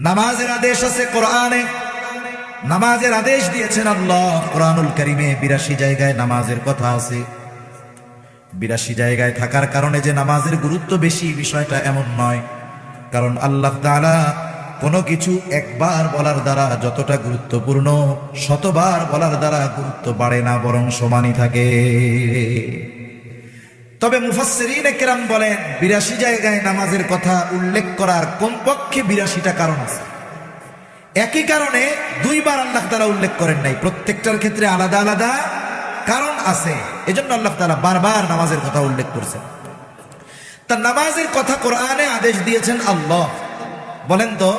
নামাজের আদেশ আছে কোরআনে। নামাজের আদেশ দিয়েছেন আল্লাহ কোরআনুল করিমে। বিরাশি জায়গায় নামাজের কথা আছে। বিরাশি জায়গায় থাকার কারণে যে নামাজের গুরুত্ব বেশি, বিষয়টা এমন নয়। কারণ আল্লাহ তাআলা কোনো কিছু একবার বলার দ্বারা যতটা গুরুত্বপূর্ণ, শতবার বলার দ্বারা গুরুত্ব বাড়ে না, বরং সমানই থাকে। তবে মুফাসসিরিন একরাম বলেন, বিরাশি জায়গায় নামাজের কথা উল্লেখ করার কমপক্ষে বিরাশিটা কারণ আছে। একই কারণে দুইবার আল্লাহ তালা উল্লেখ করেন নাই, প্রত্যেকটার ক্ষেত্রে আলাদা আলাদা কারণ আছে। এজন্য আল্লাহ তালা বারবার নামাজের কথা উল্লেখ করছেন। তা নামাজের কথা কোরআনে আদেশ দিয়েছেন আল্লাহ। বলেন তো,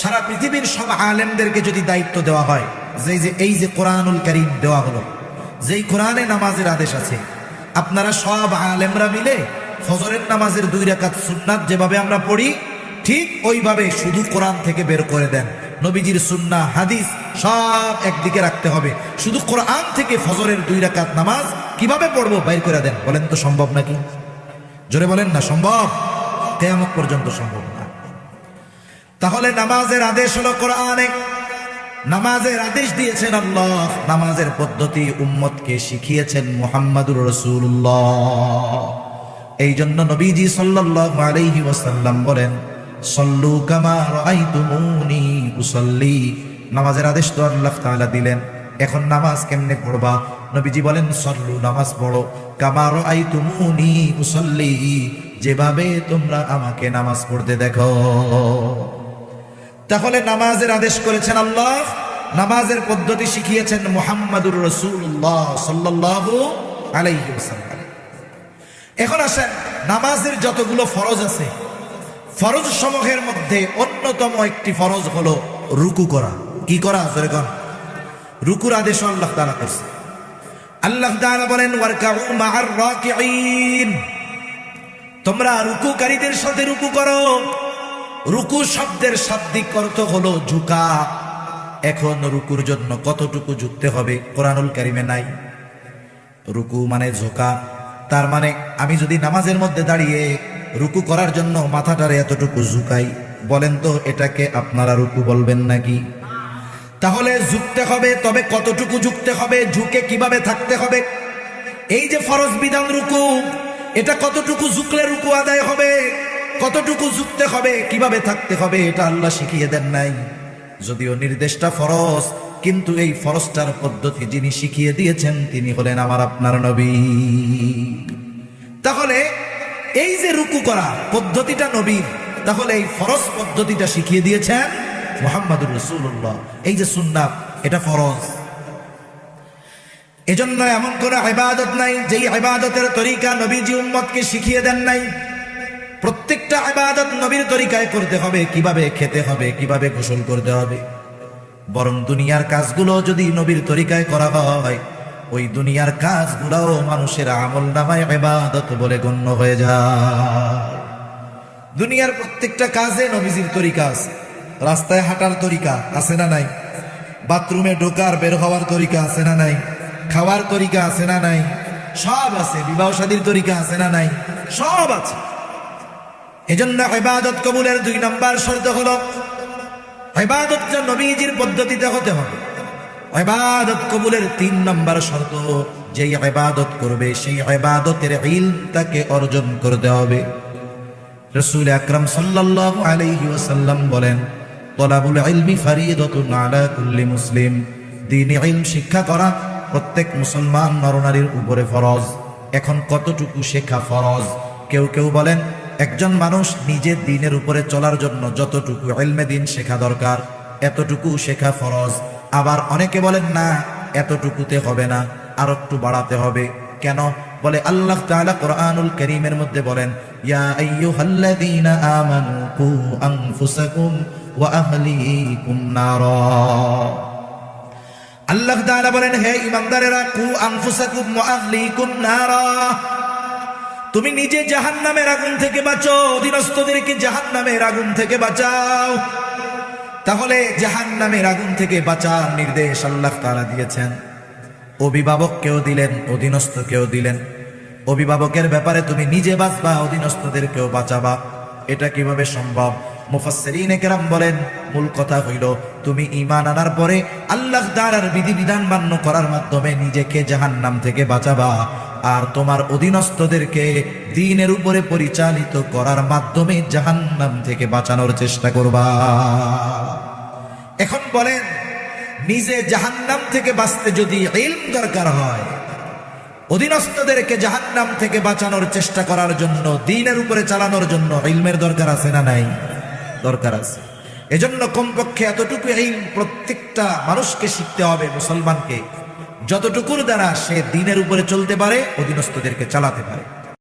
সারা পৃথিবীর সব আলেমদেরকে যদি দায়িত্ব দেওয়া হয় যে এই যে কোরআনুল করিম দেওয়া হলো, যেই কোরআনে নামাজের আদেশ আছে আপনারা সব আলেমরা মিলে ফজরের নামাজের দুই রাকাত সুন্নাত যেভাবে আমরা পড়ি, ঠিক ওইভাবে শুধু কোরআন থেকে বের করে দেন। নবীজির সুন্না হাদিস সব একদিকে রাখতে হবে। শুধু কোরআন থেকে ফজরের দুই রাকাত নামাজ কীভাবে পড়ব বাইর করে দেন, বলেন তো সম্ভব নাকি? জোরে বলেন না, সম্ভব? কেয়ামত পর্যন্ত সম্ভব না। তাহলে নামাজের আদেশ হলো কোরআনে নামাজের আদেশ দিয়েছেন আল্লাহ। নামাজের পদ্ধতি উম্মতকে শিখিয়েছেন মোহাম্মদুর রসুল্লাহ এই জন্য নবীজি সাল্লাল্লাহু আলাইহি ওয়াসাল্লাম বলেন, সল্লু কামা রাআইতুমুনি উসাল্লি। নামাজের আদেশ তো আল্লাহ তাআলা দিলেন। এখন নামাজ কেমনে পড়বা? নবীজি বলেন, সল্লু নামাজ পড়ো। কামা রাআইতুমুনি উসাল্লি। যেভাবে তোমরা আমাকে নামাজ পড়তে দেখো। তাহলে নামাজের আদেশ করেছেন আল্লাহ, নামাজের পদ্ধতি শিখিয়েছেন মুহাম্মাদুর রসুল্লাহ সাল্লাল্লাহু আলাইহি এখন আসেন, নামাজের যতগুলো ফরজ আছে, ফরজ সমূহের মধ্যে অন্যতম একটি ফরজ হলো রুকু করা। কি করা? জোরে রুকুর আদেশ আল্লাহ তাআলা করছে। আল্লাহ তাআলা বলেন তোমরা রুকুকারীদের সাথে রুকু করো। রুকু শব্দের শাব্দিক অর্থ হলো ঝুঁকা। এখন রুকুর জন্য কতটুকু ঝুঁকতে হবে কোরআনুল কারিমে নাই। রুকু মানে ঝোঁকা। তার মানে আমি যদি নামাজের মধ্যে দাঁড়িয়ে রুকু করার জন্য মাথাটারে এতটুকু ঝুঁকাই, বলেন তো এটাকে আপনারা রুকু বলবেন নাকি? তাহলে ঝুঁকতে হবে, তবে কতটুকু ঝুঁকতে হবে, ঝুঁকে কীভাবে থাকতে হবে? এই যে ফরজ বিধান রুকু, এটা কতটুকু ঝুঁকলে রুকু আদায় হবে? কতটুকু ঝুঁকতে হবে, কীভাবে থাকতে হবে, এটা আল্লাহ শিখিয়ে দেন নাই। যদিও নির্দেশটা ফরজ, কিন্তু এই ফরজটার পদ্ধতি যিনি শিখিয়ে দিয়েছেন, তিনি হলেন আমার আপনার নবী। তাহলে, এই যে রুকু করা পদ্ধতিটা নবীর, তাহলে এই ফরজ পদ্ধতিটা শিখিয়ে দিয়েছেন মোহাম্মদুর রসুল্লাহ এই যে সুন্নাত এটা ফরজ। এজন্য এমন কোন ইবাদত নাই, যেই ইবাদতের তরিকা নবীজি উম্মতকে শিখিয়ে দেন নাই। প্রত্যেকটা ইবাদত নবীর তরিকায় করতে হবে, কীভাবে খেতে হবে, কীভাবে গোসল করতে হবে। বরং দুনিয়ার কাজগুলো যদি নবীর তরিকায় করা হয়, ওই দুনিয়ার কাজগুলোও মানুষের আমল নামায় ইবাদত বলে গণ্য হয়ে যায়। দুনিয়ার প্রত্যেকটা কাজে নবীজির তরিকা আছে। রাস্তায় হাঁটার তরিকা আছে না নাই? বাথরুমে ঢোকার, বের হওয়ার তরিকা আছে না নাই? খাওয়ার তরিকা আছে না নাই? সব আছে, বিবাহ শাদীর তরিকা আছে না নাই? সব আছে। এজন্য ইবাদত কবুলের দুই নম্বর শর্ত হলো ইবাদতটা নবীজির পদ্ধতিতে হতে হবে। ইবাদত কবুলের তিন নম্বর শর্ত, যেই ইবাদত করবে, সেই ইবাদতের ইলম তাকে অর্জন করতে হবে। রসুল আকরম সাল্লাল্লাহু আলাইহি ওয়াসাল্লাম বলেন, তলাবুল ইলমি ফারিদাতুন আলা কুল্লি মুসলিম। দ্বীনি ইলম শিক্ষা করা প্রত্যেক মুসলমান নরনারীর উপরে ফরজ। এখন কতটুকু শেখা ফরজ? কেউ কেউ বলেন একজন মানুষ নিজের দিনের উপরে চলার জন্য যতটুকু এলমে দিন শেখা দরকার, এতটুকু শেখা ফরজ। আবার অনেকে বলেন, না, এতটুকুতে হবে না, আর একটু বাড়াতে হবে। কেন? বলে আল্লাহ তাআলা কোরআনুল কারীমের মধ্যে বলেন, ইয়া আল্লাহ বলেন, হে ঈমানদারেরা, কু আনফুসাকুম ওয়া আহলিকুম নারা। তুমি নিজে জাহান্নামের আগুন থেকে বাঁচো অধীনস্থদেরকে জাহান্নামের আগুন থেকে বাঁচাও। তাহলে জাহান্নামের আগুন থেকে বাঁচার নির্দেশ আল্লাহ তারা দিয়েছেন। অভিভাবককেও দিলেন, অধীনস্থকেও দিলেন। অভিভাবকের ব্যাপারে তুমি নিজে বাঁচবা, অধীনস্থদেরকেও বাঁচাবা। এটা কীভাবে সম্ভব? মুফাসসিরিনে কেরাম বলেন, মূল কথা হইল, তুমি ঈমান আনার পরে আল্লাহ তাআলার বিধিবিধান মান্য করার মাধ্যমে নিজেকে জাহান্নাম থেকে বাঁচাবা। আর তোমার অধীনস্থদেরকে দিনের উপরে পরিচালিত করার মাধ্যমে জাহান্নাম থেকে বাঁচানোর চেষ্টা করবা। এখন বলেন, নিজে জাহান্নাম থেকে বাঁচতে যদি ইলম দরকার হয়, অধীনস্থদেরকে জাহান্নাম থেকে বাঁচানোর চেষ্টা করার জন্য, দিনের উপরে চালানোর জন্য ইলমের দরকার আছে না নাই? দরকার আছে। এজন্য কমপক্ষে এতটুকু ইলম প্রত্যেকটা মানুষকে শিখতে হবে, মুসলমানকে। যতটুকুর দ্বারা সে দিনের উপরে চলতে পারে অধীনস্থদেরকে চালাতে পারে।